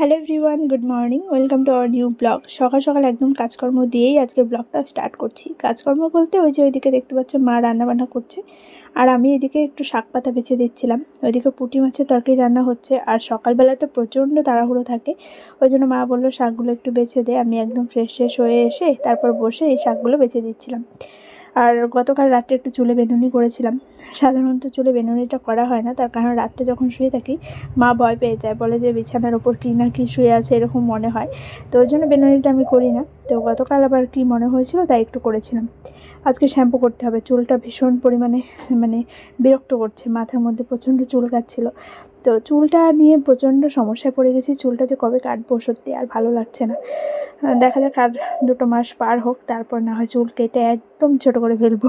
Hello everyone, good morning. Welcome to our new blog. সকাল সকাল একদম কাজকর্ম দিয়েই আজকে ব্লগটা স্টার্ট করছি। কাজকর্ম বলতে ওই যে ওইদিকে দেখতে পাচ্ছ মা রান্নাবান্না করছে। আর আমি এদিকে একটু শাক পাতা বেছে দিচ্ছিলাম। ওইদিকে পুঁটি মাছের তরকারি রান্না হচ্ছে। আর সকালবেলা তো প্রচণ্ড তাড়াহুড়ো থাকে। ওই জন্য মা বলল শাকগুলো একটু বেছে দে। আমি একদম ফ্রেশ ফ্রেশ হয়ে এসে তারপর বসে এই শাকগুলো বেছে দিচ্ছিলাম। আর গতকাল রাত্রে একটু চুলে বেনুনি করেছিলাম। সাধারণত চুলে বেনুনিটা করা হয় না, তার কারণ রাত্রে যখন শুয়ে থাকি, মা ভয় পেয়ে যায়, বলে যে বিছানার ওপর কী না কী শুয়ে আছে এরকম মনে হয়। তো ওই জন্য বেনুনিটা আমি করি না। তো গতকাল আবার কি মনে হয়েছিল তাই একটু করেছিলাম। আজকে শ্যাম্পু করতে হবে। চুলটা ভীষণ পরিমাণে মানে বিরক্ত করছে। মাথার মধ্যে প্রচণ্ড চুল কাটছিল তো চুলটা নিয়ে প্রচণ্ড সমস্যায় পড়ে গেছি। চুলটা যে কবে কাটবো সত্যি আর ভালো লাগছে না। দেখা যাক আর দুটো মাস পার হোক, তারপর না হয় চুল কেটে একদম ছোট করে ফেলব।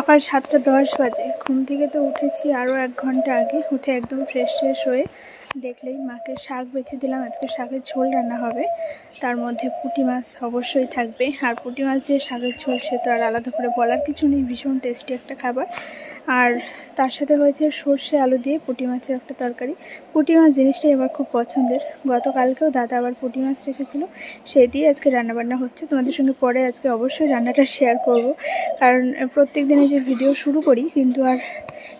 সকাল সাতটা দশ বাজে। ঘুম থেকে তো উঠেছি আরও এক ঘণ্টা আগে। উঠে একদম ফ্রেশ ফ্রেশ হয়ে দেখলেই মাকে শাক বেছে দিলাম। আজকে শাকের ঝোল রান্না হবে। তার মধ্যে পুঁটি মাছ অবশ্যই থাকবে। আর পুঁটি মাছ দিয়ে শাকের ঝোল সে তো আর আলাদা করে বলার কিছু নেই। ভীষণ টেস্টি একটা খাবার। আর তার সাথে হয়েছে সর্ষে আলু দিয়ে পুঁটি মাছের একটা তরকারি। পুঁটি মাছ জিনিসটাই আমার খুব পছন্দের। গতকালকেও দাদা আবার পুঁটি মাছ রেখেছিল। সেই দিয়ে আজকে রান্নাবান্না হচ্ছে। তোমাদের সঙ্গে পরে আজকে অবশ্যই রান্নাটা শেয়ার করব। কারণ প্রত্যেক দিনে যে ভিডিও শুরু করি, কিন্তু আর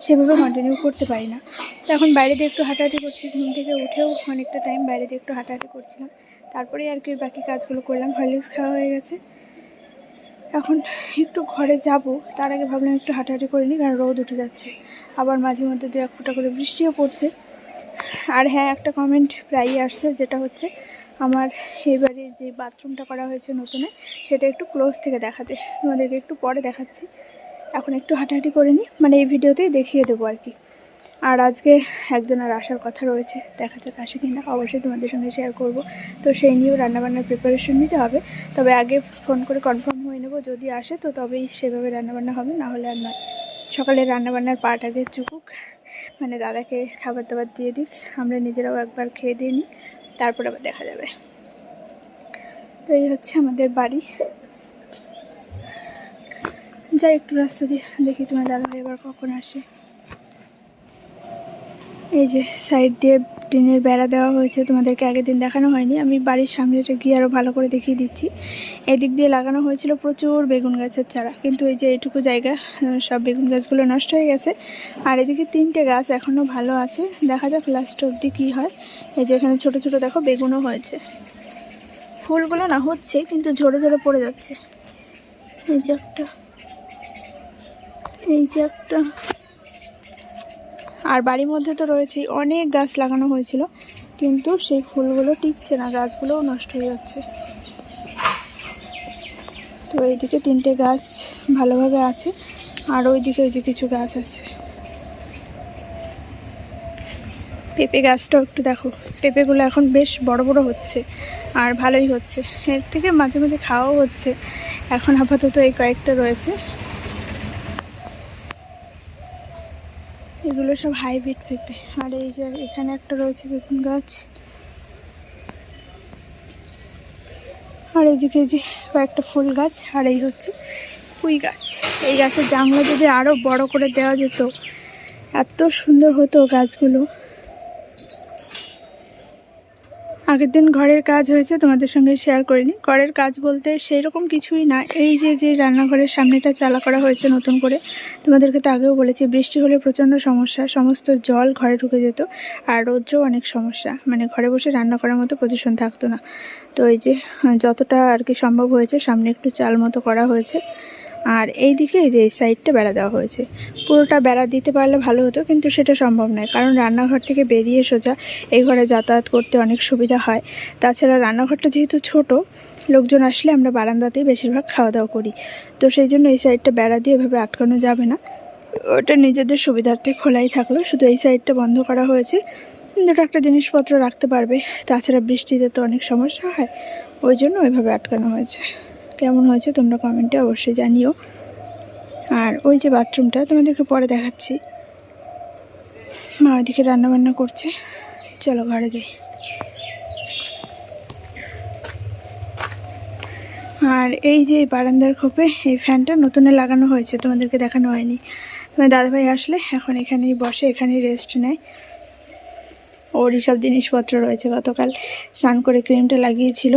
সেভাবে কন্টিনিউ করতে পারি না। তো এখন বাইরে দিয়ে একটু হাঁটাহাঁটি করছি। ঘুম থেকে উঠেও অনেকটা টাইম বাইরে দিয়ে একটু হাঁটাহাঁটি করছিলাম। তারপরেই আর কি বাকি কাজগুলো করলাম। হরলিক্স খাওয়া হয়ে গেছে। এখন একটু ঘরে যাব, তার আগে ভাবলাম একটু হাঁটাহাঁটি করে নিই, কারণ রোদ উঠে যাচ্ছে। আবার মাঝে মধ্যে দু এক ফুটা করে বৃষ্টিও পড়ছে। আর হ্যাঁ একটা কমেন্ট প্রায়ই আসছে, যেটা হচ্ছে আমার এবারে যে বাথরুমটা করা হয়েছে নতুনে, সেটা একটু ক্লোজ থেকে দেখাতে, তোমাদেরকে একটু পরে দেখাচ্ছি। এখন একটু হাঁটাহাঁটি করে নিই মানে এই ভিডিওতেই দেখিয়ে দেবো আর কি। আর আজকে একজনের আসার কথা রয়েছে, দেখা যাক আসে কিনা অবশ্যই তোমাদের সঙ্গে শেয়ার করব। তো সেই নিয়েও রান্নাবান্নার প্রিপারেশন নিতে হবে, তবে আগে ফোন করে কনফার্ম যদি আসে তো তবেই সেভাবে রান্নাবান্না হবে না হলে আর নয়। সকালে রান্নাবান্নার পাট আগে চুকুক মানে দাদাকে খাবার দাবার দিয়ে দিক, আমরা নিজেরাও একবার খেয়ে দিয়ে নিই, তারপর আবার দেখা যাবে। তো এই হচ্ছে আমাদের বাড়ি। যাই, একটু রাস্তা দিয়ে দেখি তোমার দাদা এবার কখন আসে। এই যে সাইড দিয়ে টিনের বেড়া দেওয়া হয়েছে, তোমাদেরকে আগের দিন দেখানো হয়নি। আমি বাড়ির সামনেটা গিয়ে আরও ভালো করে দেখিয়ে দিচ্ছি। এদিক দিয়ে লাগানো হয়েছিল প্রচুর বেগুন গাছের চারা, কিন্তু এই যে এইটুকু জায়গা সব বেগুন গাছগুলো নষ্ট হয়ে গেছে। আর এদিকে তিনটে গাছ এখনও ভালো আছে। দেখা যাক লাস্ট অবধি কী হয়। এই যে এখানে ছোটো ছোটো দেখো বেগুনও হয়েছে। ফুলগুলো না হচ্ছে, কিন্তু ঝরে ঝরে পড়ে যাচ্ছে। এই যে একটা, এই যে একটা। আর বাড়ির মধ্যে তো রয়েছেই, অনেক গাছ লাগানো হয়েছিল, কিন্তু সেই ফুলগুলো টিকছে না গাছগুলোও নষ্ট হয়ে যাচ্ছে। তো এইদিকে তিনটে গাছ ভালোভাবে আছে, আর ওইদিকে ওই যে কিছু গাছ আছে। পেঁপে গাছটাও একটু দেখো, পেঁপেগুলো এখন বেশ বড় বড় হচ্ছে, আর ভালোই হচ্ছে। এর থেকে মাঝে মাঝে খাওয়াও হচ্ছে। এখন আপাতত এই কয়েকটা রয়েছে। এগুলো সব হাইব্রিড পেঁপে। আর এই যে এখানে একটা রয়েছে বেগুন গাছ। আর এইদিকে যে কয়েকটা ফুল গাছ, আর এই হচ্ছে পুঁই গাছ। এই গাছের জাংলা যদি আরও বড় করে দেওয়া যেত, এত সুন্দর হতো গাছগুলো। আগের দিন ঘরের কাজ হয়েছে, তোমাদের সঙ্গে শেয়ার করিনি। ঘরের কাজ বলতে সেই রকম কিছুই না। এই যে যে রান্নাঘরের সামনেটা চালা করা হয়েছে নতুন করে, তোমাদেরকে তো আগেও বলেছি, বৃষ্টি হলে প্রচণ্ড সমস্যা, সমস্ত জল ঘরে ঢুকে যেত, আর রৌদ্রেও অনেক সমস্যা। মানে ঘরে বসে রান্না করার মতো পজিশন থাকতো না। তো এই যে, যতটা আর কি সম্ভব হয়েছে, সামনে একটু চাল মতো করা হয়েছে। আর এই দিকে এই যে এই সাইডটা বেড়া দেওয়া হয়েছে। পুরোটা বেড়া দিতে পারলে ভালো হতো, কিন্তু সেটা সম্ভব নয়, কারণ রান্নাঘর থেকে বেরিয়ে সোজা এই ঘরে যাতায়াত করতে অনেক সুবিধা হয়। তাছাড়া রান্নাঘরটা যেহেতু ছোট, লোকজন আসলে আমরা বারান্দাতেই বেশিরভাগ খাওয়া দাওয়া করি। তো সেই জন্য এই সাইডটা বেড়া দিয়ে এভাবে আটকানো যাবে না। ওটা নিজেদের সুবিধার্থে খোলাই থাকল, শুধু এই সাইডটা বন্ধ করা হয়েছে। দুটো একটা জিনিসপত্র রাখতে পারবে, তাছাড়া বৃষ্টিতে তো অনেক সমস্যা হয়, ওই জন্য ওইভাবে আটকানো হয়েছে। কেমন হয়েছে তোমরা কমেন্টে অবশ্যই জানিও। আর ওই যে বাথরুমটা তোমাদেরকে পরে দেখাচ্ছি। মা ওইদিকে রান্নাবান্না করছে। চলো ঘরে যাই। আর এই যে বারান্দার খোপে এই ফ্যানটা নতুনে লাগানো হয়েছে, তোমাদেরকে দেখানো হয়নি। তোমার দাদাভাই আসলে এখন এখানেই বসে, এখানেই রেস্ট নেয়। ওরই সব জিনিসপত্র রয়েছে। গতকাল স্নান করে ক্রিমটা লাগিয়েছিল।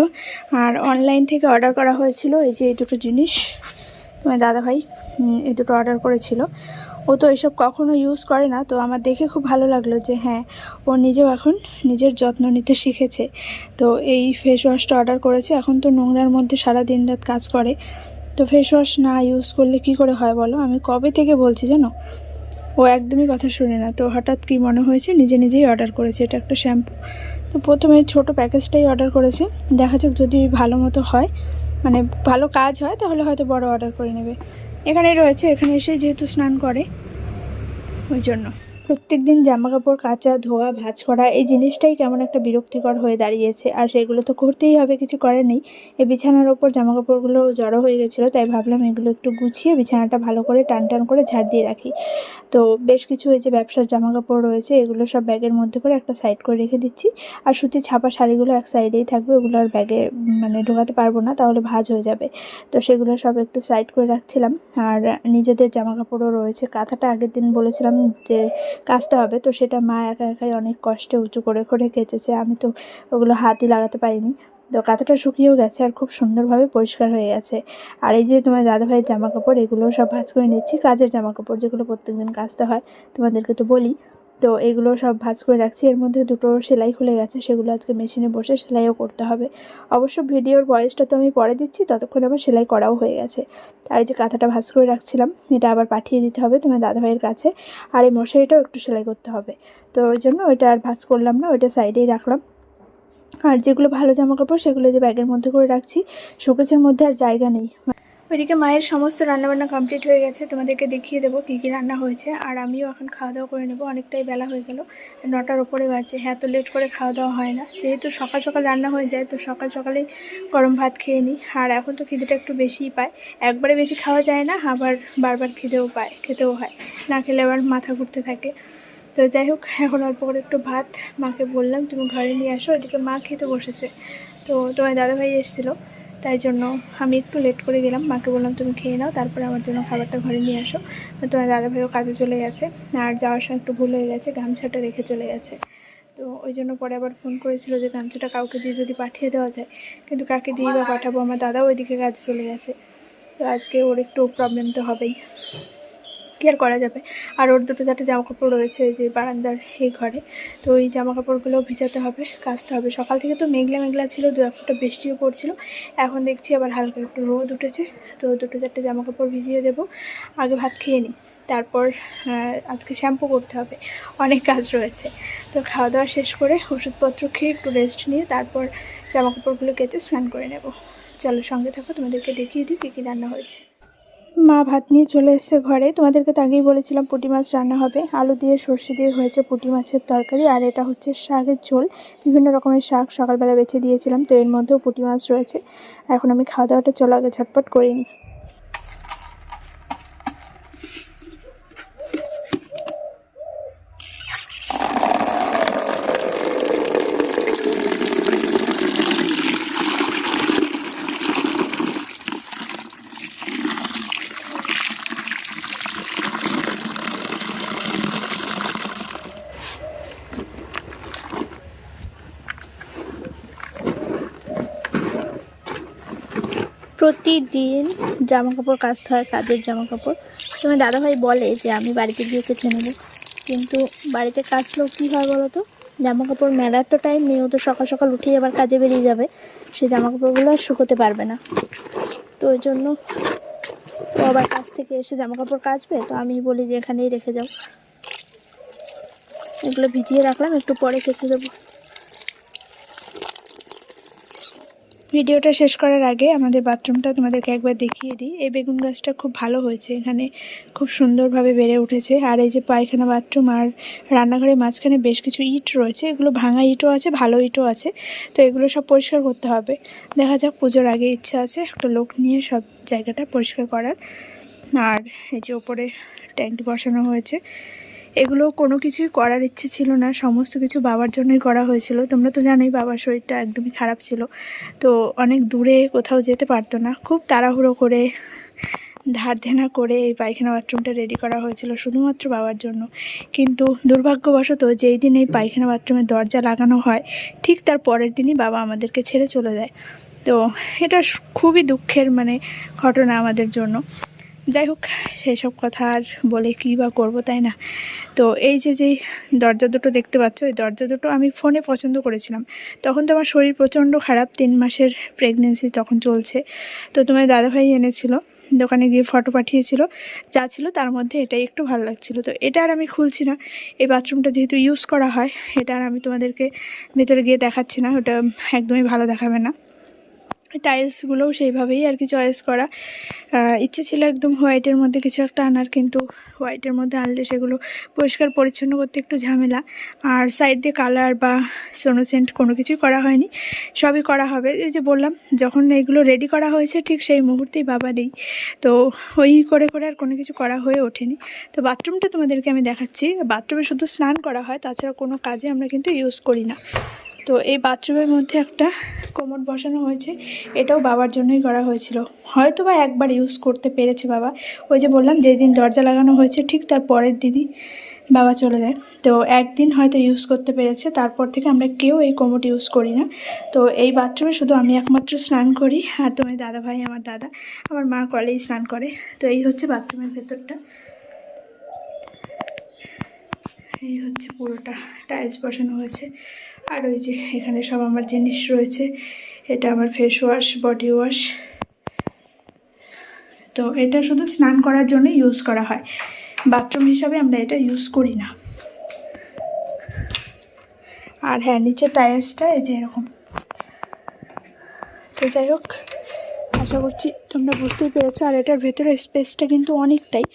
আর অনলাইন থেকে অর্ডার করা হয়েছিল এই যে এই দুটো জিনিস। তোমার দাদাভাই উম, এই দুটো অর্ডার করেছিল। ও তো এসব কখনো ইউজ করে না। তো আমার দেখে খুব ভালো লাগল যে হ্যাঁ ও নিজেও এখন নিজের যত্ন নিতে শিখেছে। তো এই ফেস ওয়াশটা অর্ডার করেছে। এখন তো নোংরার মধ্যে সারা দিন রাত কাজ করে। তো ফেস ওয়াশ না ইউজ করলে কি করে হয় বলো? আমি কবে থেকে বলছি জানো? ও একদমই কথা শুনে না। তো হঠাৎ কি মনে হয়েছে? নিজে নিজেই অর্ডার করেছে। এটা একটা শ্যাম্পু তো প্রথমে ছোট প্যাকেজটাই অর্ডার করেছে। দেখা যাক যদি ভালো মতো হয় মানে ভালো কাজ হয়, তাহলে হয়তো বড় অর্ডার করে নেবে। এখানেই রয়েছে। এখানে এসে যেহেতু স্নান করে, ওই জন্য। প্রত্যেক দিন জামা কাপড় কাচা, ধোয়া, ভাজ করা, এই জিনিসটাই কেমন একটা বিরক্তিকর হয়ে দাঁড়িয়েছে। আর সেগুলো তো করতেই হবে, কিছু করার নেই। এই বিছানার ওপর জামা কাপড়গুলো জড়ো হয়ে গেছিল, তাই ভাবলাম এগুলো একটু গুছিয়ে বিছানাটা ভালো করে টান টান করে ঝাড় দিয়ে রাখি। তো বেশ কিছু এই যে ব্যবসার জামা কাপড় রয়েছে, এগুলো সব ব্যাগের মধ্যে করে একটা সাইড করে রেখে দিচ্ছি। আর সুতি ছাপা শাড়িগুলো এক সাইডেই থাকবে, ওগুলো আর ব্যাগে মানে ঢোকাতে পারব না, তাহলে ভাজ হয়ে যাবে। তো সেগুলো সব একটু সাইড করে রাখছিলাম। আর নিজেদের জামা কাপড়ও রয়েছে। কাঁথাটা আগের দিন বলেছিলাম যে কাচতে হবে। তো সেটা মা একা একাই অনেক কষ্টে উঁচু করে করে কেচেছে। আমি তো ওগুলো হাতই লাগাতে পারিনি। তো কাঁথাটা শুকিয়েও গেছে আর খুব সুন্দরভাবে পরিষ্কার হয়ে গেছে। আর এই যে তোমার দাদাভাইয়ের জামা কাপড় এগুলো সব ভাজ করে নিচ্ছি। কাজের জামা কাপড় যেগুলো প্রত্যেকদিন কাচতে হয়, তোমাদেরকে তো বলি। তো এগুলো সব ভাঁজ করে রাখছি। এর মধ্যে দুটো সেলাই খুলে গেছে, সেগুলো আজকে মেশিনে বসে সেলাইও করতে হবে। অবশ্য ভিডিওর ভয়েসটা তো আমি পরে দিচ্ছি, ততক্ষণে আমার সেলাই করাও হয়ে গেছে। আর এই যে কাঁথাটা ভাঁজ করে রাখছিলাম, এটা আবার পাঠিয়ে দিতে হবে তোমার দাদাভাইয়ের কাছে। আর এই মশারিটাও একটু সেলাই করতে হবে। তো ওই জন্য ওইটা আর ভাঁজ করলাম না, ওইটা সাইডেই রাখলাম। আর যেগুলো ভালো জামা কাপড়, সেগুলো যে ব্যাগের মধ্যে করে রাখছি। শোকেসের মধ্যে আর জায়গা নেই। ওইদিকে মায়ের সমস্ত রান্নাবান্না কমপ্লিট হয়ে গেছে। তোমাদেরকে দেখিয়ে দেবো কী কী রান্না হয়েছে। আর আমিও এখন খাওয়া দাওয়া করে নেব। অনেকটাই বেলা হয়ে গেল। নটার ওপরে বাজে হ্যাঁ তো লেট করে খাওয়া দাওয়া হয় না। যেহেতু সকাল সকাল রান্না হয়ে যায়, তো সকাল সকালেই গরম ভাত খেয়ে নিই। আর এখন তো খিদেটা একটু বেশিই পায়। একবারে বেশি খাওয়া যায় না, আবার বারবার খিদেও পায়, খেতেও হয়। না খেলে আবার মাথা ঘুরতে থাকে। তো যাই হোক, এখন অল্প করে একটু ভাত মাকে বললাম, তুমি ঘরে নিয়ে আসো। ওইদিকে মা খেতে বসেছে। তো তোমার দাদাভাই এসেছিল। তাই জন্য আমি একটু লেট করে গেলাম। মাকে বললাম, তুমি খেয়ে নাও, তারপরে আমার জন্য খাবারটা ঘরে নিয়ে আসো। তোমার দাদা ভাইও কাজে চলে গেছে। আর যাওয়ার সময় একটু ভুল হয়ে গেছে, গামছাটা রেখে চলে গেছে। তো ওই জন্য পরে আবার ফোন করেছিল যে গামছাটা কাউকে দিয়ে যদি পাঠিয়ে দেওয়া যায়, কিন্তু কাকে দিয়ে বা পাঠাবো? আমার দাদাও ওইদিকে কাজে চলে গেছে। তো আজকে ওর একটু প্রবলেম তো হবেই। কি আর করা যাবে। আর ওর দুটো চারটে জামা কাপড় রয়েছে যে বারান্দার এই ঘরে। তো ওই জামা কাপড়গুলো ভিজাতে হবে, কাচতে হবে। সকাল থেকে তো মেঘলা মেঘলা ছিল, দু একটা বৃষ্টিও পড়ছিল। এখন দেখছি আবার হালকা একটু রোদ উঠেছে। তো দুটো চারটে জামা কাপড় ভিজিয়ে দেবো। আগে ভাত খেয়ে নিই, তারপর আজকে শ্যাম্পু করতে হবে। অনেক কাজ রয়েছে। তো খাওয়া দাওয়া শেষ করে ওষুধপত্র খেয়ে একটু রেস্ট নিয়ে তারপর জামা কাপড়গুলো কেচে স্নান করে নেব। চলো সঙ্গে থাকো, তোমাদেরকে দেখিয়ে দিই কী কী রান্না হয়েছে। মা ভাত নিয়ে চলে এসেছে ঘরে। তোমাদেরকে তো আগেই বলেছিলাম পুঁটি মাছ রান্না হবে। আলু দিয়ে সর্ষে দিয়ে হয়েছে পুঁটি মাছের তরকারি, আর এটা হচ্ছে শাকের ঝোল। বিভিন্ন রকমের শাক সকালবেলা বেছে দিয়েছিলাম, তো এর মধ্যেও পুঁটি মাছ রয়েছে। এখন আমি খাওয়া দাওয়াটা চলো আগে ঝটপট করে নিই। প্রতিদিন জামা কাপড় কাচতে হয়, কাজের জামা কাপড় তোমার দাদাভাই বলে যে, আমি বাড়িতে গিয়ে কেচে নেব। কিন্তু বাড়িতে কাচলেও কী হয় বলো তো? জামা কাপড় মেলার তো টাইম নেই, ও তো সকাল সকাল উঠেই আবার কাজে বেরিয়ে যাবে। সেই জামা কাপড়গুলো আর শুকোতে পারবে না। তো ওই জন্য ও আবার কাছ থেকে এসে জামা কাপড় কাচবে। তো আমি বলি যে, এখানেই রেখে যাও। এগুলো ভিজিয়ে রাখলাম, একটু পরে কেচে দেবো। ভিডিওটা শেষ করার আগে আমাদের বাথরুমটা তোমাদেরকে একবার দেখিয়ে দিই। এই বেগুন গাছটা খুব ভালো হয়েছে, এখানে খুব সুন্দরভাবে বেড়ে উঠেছে। আর এই যে পায়খানা বাথরুম আর রান্নাঘরের মাঝখানে বেশ কিছু ইট রয়েছে, এগুলো ভাঙা ইটও আছে, ভালো ইটও আছে। তো এগুলো সব পরিষ্কার করতে হবে। দেখা যাক, পুজোর আগে ইচ্ছা আছে, একটা লোক নিয়ে সব জায়গাটা পরিষ্কার করার। আর এই যে ওপরে ট্যাঙ্ক বসানো হয়েছে। এগুলো কোনো কিছুই করার ইচ্ছে ছিল না। সমস্ত কিছু বাবার জন্যই করা হয়েছিল। তোমরা তো জানোই বাবার শরীরটা একদমই খারাপ ছিল। তো অনেক দূরে কোথাও যেতে পারতো না। খুব তাড়াহুড়ো করে ধার ধেনা করে এই পায়খানা বাথরুমটা রেডি করা হয়েছিল শুধুমাত্র বাবার জন্য। কিন্তু দুর্ভাগ্যবশত যেই দিন এই পায়খানা বাথরুমের দরজা লাগানো হয়, ঠিক তার পরের দিনই বাবা আমাদেরকে ছেড়ে চলে যায়। তো এটা খুবই দুঃখের মানে ঘটনা আমাদের জন্য। যাই হোক সব কথা আর বলে কী বা করব তাই না? তো এই যে, যেই দরজা দুটো দেখতে পাচ্ছ, এই দরজা দুটো আমি ফোনে পছন্দ করেছিলাম। তখন তো আমার শরীর প্রচণ্ড খারাপ, তিন মাসের প্রেগনেন্সি তখন চলছে। তো তোমার দাদাভাই এনেছিল, দোকানে গিয়ে ফটো পাঠিয়েছিল, যা ছিল তার মধ্যে এটাই একটু ভালো লাগছিল। তো এটা আর আমি খুলছি না, এই বাথরুমটা যেহেতু ইউজ করা হয়, এটা আর আমি তোমাদেরকে ভেতরে গিয়ে দেখাচ্ছি না, ওটা একদমই ভালো দেখাবে না। টাইলসগুলোও সেইভাবেই আর কি চয়েস করা। ইচ্ছে ছিল একদম হোয়াইটের মধ্যে কিছু একটা আনার, কিন্তু হোয়াইটের মধ্যে আনলে সেগুলো পরিষ্কার পরিচ্ছন্ন করতে একটু ঝামেলা। আর সাইড দিয়ে কালার বা সোনোসেন্ট কোনো কিছুই করা হয়নি। সবই করা হবে। এই যে বললাম, যখন এগুলো রেডি করা হয়েছে ঠিক সেই মুহূর্তেই বাবা নেই। তো ওই করে করে আর কোনো কিছু করা হয়ে ওঠেনি। তো বাথরুমটা তোমাদেরকে আমি দেখাচ্ছি। বাথরুমে শুধু স্নান করা হয়, তাছাড়া কোনো কাজে আমরা কিন্তু ইউজ করি না। তো এই বাথরুমের মধ্যে একটা কোমর বসানো হয়েছে। এটাও বাবার জন্যই করা হয়েছিল। হয়তো বা একবার ইউজ করতে পেরেছে বাবা। ওই যে বললাম, যেদিন দরজা লাগানো হয়েছে, ঠিক তার পরের দিনই বাবা চলে যায়। তো একদিন হয়তো ইউজ করতে পেরেছে, তারপর থেকে আমরা কেউ এই কোমোট ইউজ করি না। তো এই বাথরুমে শুধু আমি একমাত্র স্নান করি, আর তোমার দাদা ভাই আমার দাদা, আমার মা কলেই স্নান করে। তো এই হচ্ছে বাথরুমের ভেতরটা। এই হচ্ছে পুরোটা টাইলস বসানো হয়েছে। আর ওই যে এখানে সব আমার জিনিস রয়েছে, এটা আমার ফেস ওয়াশ বডি ওয়াশ তো এটা শুধু স্নান করার জন্য ইউজ করা হয়। বাথরুম হিসাবে আমরা এটা ইউজ করি না। আর হ্যাঁ নিচের টায়ার্সটা এই যে এরকম। তো যাই হোক, আশা করছি তোমরা বুঝতেই পেরেছ। আর এটার ভেতরে স্পেসটা কিন্তু অনেকটাই।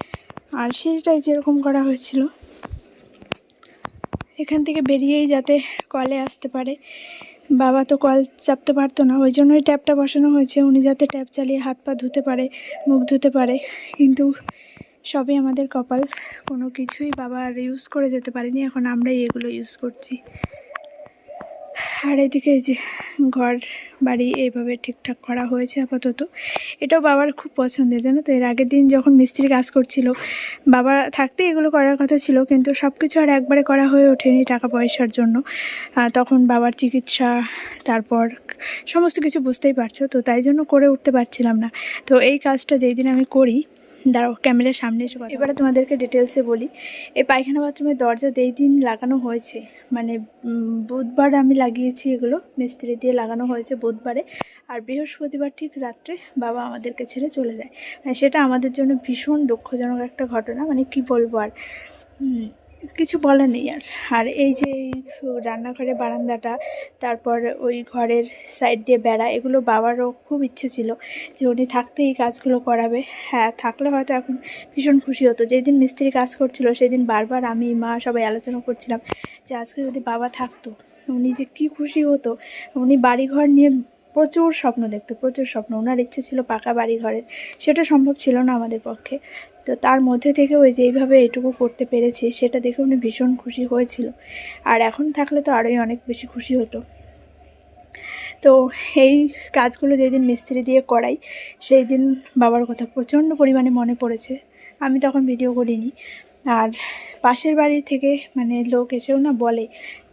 আর সেটাই যেরকম করা হয়েছিল। এখান থেকে বেরিয়েই যাতে কলে আসতে পারে। বাবা তো কল চাপতে পারতো না, ওই জন্যই ট্যাপটা বসানো হয়েছে। উনি যাতে ট্যাপ চালিয়ে হাত পা ধুতে পারে, মুখ ধুতে পারে। কিন্তু সবই আমাদের কপাল। কোনো কিছুই বাবা আর ইউজ করে যেতে পারিনি, এখন আমরাই এগুলো ইউজ করছি। আর এদিকে যে ঘর বাড়ি এইভাবে ঠিকঠাক করা হয়েছে আপাতত। এটাও বাবার খুব পছন্দের, জানো তো? এর আগের দিন যখন মিস্ত্রি কাজ করছিল, বাবা থাকতে এগুলো করার কথা ছিল, কিন্তু সব কিছু আর একবারে করা হয়ে ওঠেনি টাকা পয়সার জন্য। তখন বাবার চিকিৎসা, তারপর সমস্ত কিছু বুঝতেই পারছ, তো তাই জন্য করে উঠতে পারছিলাম না। তো এই কাজটা যেই দিন আমি করি দাঁড়াও ক্যামেরার সামনে এসে কথা এবারে তোমাদেরকে ডিটেলসে বলি। এই পায়খানা বাথরুমের দরজা যেই দিন লাগানো হয়েছে। মানে বুধবার আমি লাগিয়েছি এগুলো মিস্ত্রি দিয়ে লাগানো হয়েছে বুধবারে। আর বৃহস্পতিবার ঠিক রাত্রে বাবা আমাদেরকে ছেড়ে চলে যায়। মানে সেটা আমাদের জন্য ভীষণ দুঃখজনক একটা ঘটনা। মানে কি বলব আর? কিছু বলার নেই আর। আর এই যে রান্নাঘরের বারান্দাটা, তারপর ওই ঘরের সাইড দিয়ে বেড়া, এগুলো বাবারও খুব ইচ্ছে ছিল যে উনি থাকতে এই কাজগুলো করাবে। হ্যাঁ থাকলে হয়তো এখন ভীষণ খুশি হতো। যেদিন মিস্ত্রি কাজ করছিল, সেদিন বারবার আমি, মা, সবাই আলোচনা করছিলাম যে আজকে যদি বাবা থাকতো, উনি যে কী খুশি হতো। উনি বাড়িঘর নিয়ে প্রচুর স্বপ্ন দেখতো, প্রচুর স্বপ্ন। ওনার ইচ্ছে ছিল পাকা বাড়ি ঘরের সেটা সম্ভব ছিল না আমাদের পক্ষে। তো তার মধ্যে থেকে ওই যেইভাবে এটুকু করতে পেরেছি, সেটা দেখে উনি ভীষণ খুশি হয়েছিল। আর এখন থাকলে তো আরোই অনেক বেশি খুশি হতো। তো এই কাজগুলো যেদিন মিস্ত্রি দিয়ে করাই সেই দিন বাবার কথা প্রচণ্ড পরিমাণে মনে পড়েছে। আমি তখন ভিডিও করিনি। আর পাশের বাড়ি থেকে মানে লোক এসেও না বলে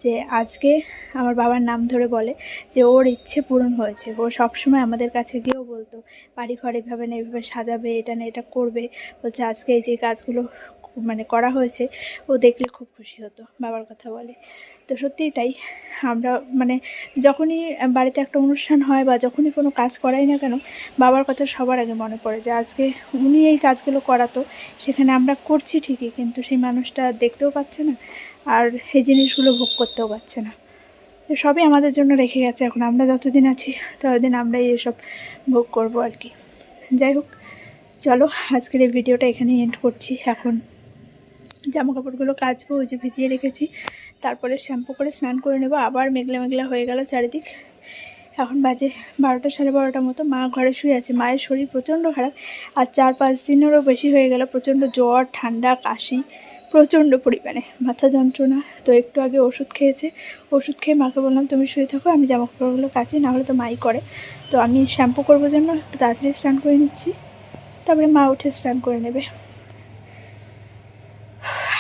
যে, আজকে আমার বাবার নাম ধরে বলে যে, ওর ইচ্ছে পূরণ হয়েছে। ও সবসময় আমাদের কাছে গিয়েও বলতো বাড়ি ঘর এভাবে না এভাবে সাজাবে, এটা না এটা করবে। বলছে, আজকে এই যে কাজগুলো মানে করা হয়েছে, ও দেখলে খুব খুশি হতো। বাবার কথা বলে। তো সত্যিই তাই। আমরা মানে যখনই বাড়িতে একটা অনুষ্ঠান হয় বা যখনই কোনো কাজ করাই না কেন, বাবার কথা সবার আগে মনে পড়ে যে আজকে উনি এই কাজগুলো করাতো, সেখানে আমরা করছি ঠিকই, কিন্তু সেই মানুষটা দেখতেও পাচ্ছে না আর সেই জিনিসগুলো ভোগ করতেও পারছে না। সবই আমাদের জন্য রেখে গেছে, এখন আমরা যতদিন আছি ততদিন আমরাই এসব ভোগ করব আর কি। যাই হোক, চলো আজকের এই ভিডিওটা এখানেই এন্ড করছি। এখন জামা কাপড়গুলো কাচবো, ওই যে ভিজিয়ে রেখেছি। তারপরে শ্যাম্পু করে স্নান করে নেব। আবার মেঘলা মেঘলা হয়ে গেল চারিদিক। এখন বাজে বারোটা, সাড়ে বারোটার মতো। মা ঘরে শুয়ে আছে। মায়ের শরীর প্রচণ্ড খারাপ। আর চার পাঁচ দিনেরও বেশি হয়ে গেল প্রচণ্ড জ্বর, ঠান্ডা, কাশি, প্রচণ্ড পরিমাণে। মাথা যন্ত্রণা। তো একটু আগে ওষুধ খেয়েছে। ওষুধ খেয়ে মাকে বললাম, তুমি শুয়ে থাকো, আমি জামা কাপড়গুলো কাচি, নাহলে তো মাই করে। তো আমি শ্যাম্পু করব জন্য, একটু তাড়াতাড়ি স্নান করে নিচ্ছি। তারপরে মা উঠে স্নান করে নেবে।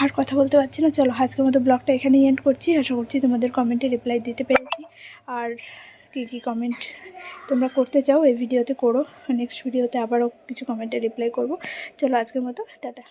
আর কথা বলতে পারছি না। চলো, আজকের মতো ব্লগটা এখানেই এন্ড করছি। আশা করছি তোমাদের কমেন্টে রিপ্লাই দিতে পেরেছি। আর কী কী কমেন্ট তোমরা করতে চাও, এই ভিডিওতে করো। নেক্সট ভিডিওতে আবারও কিছু কমেন্টে রিপ্লাই করব। চলো, আজকের মতো, টাটা।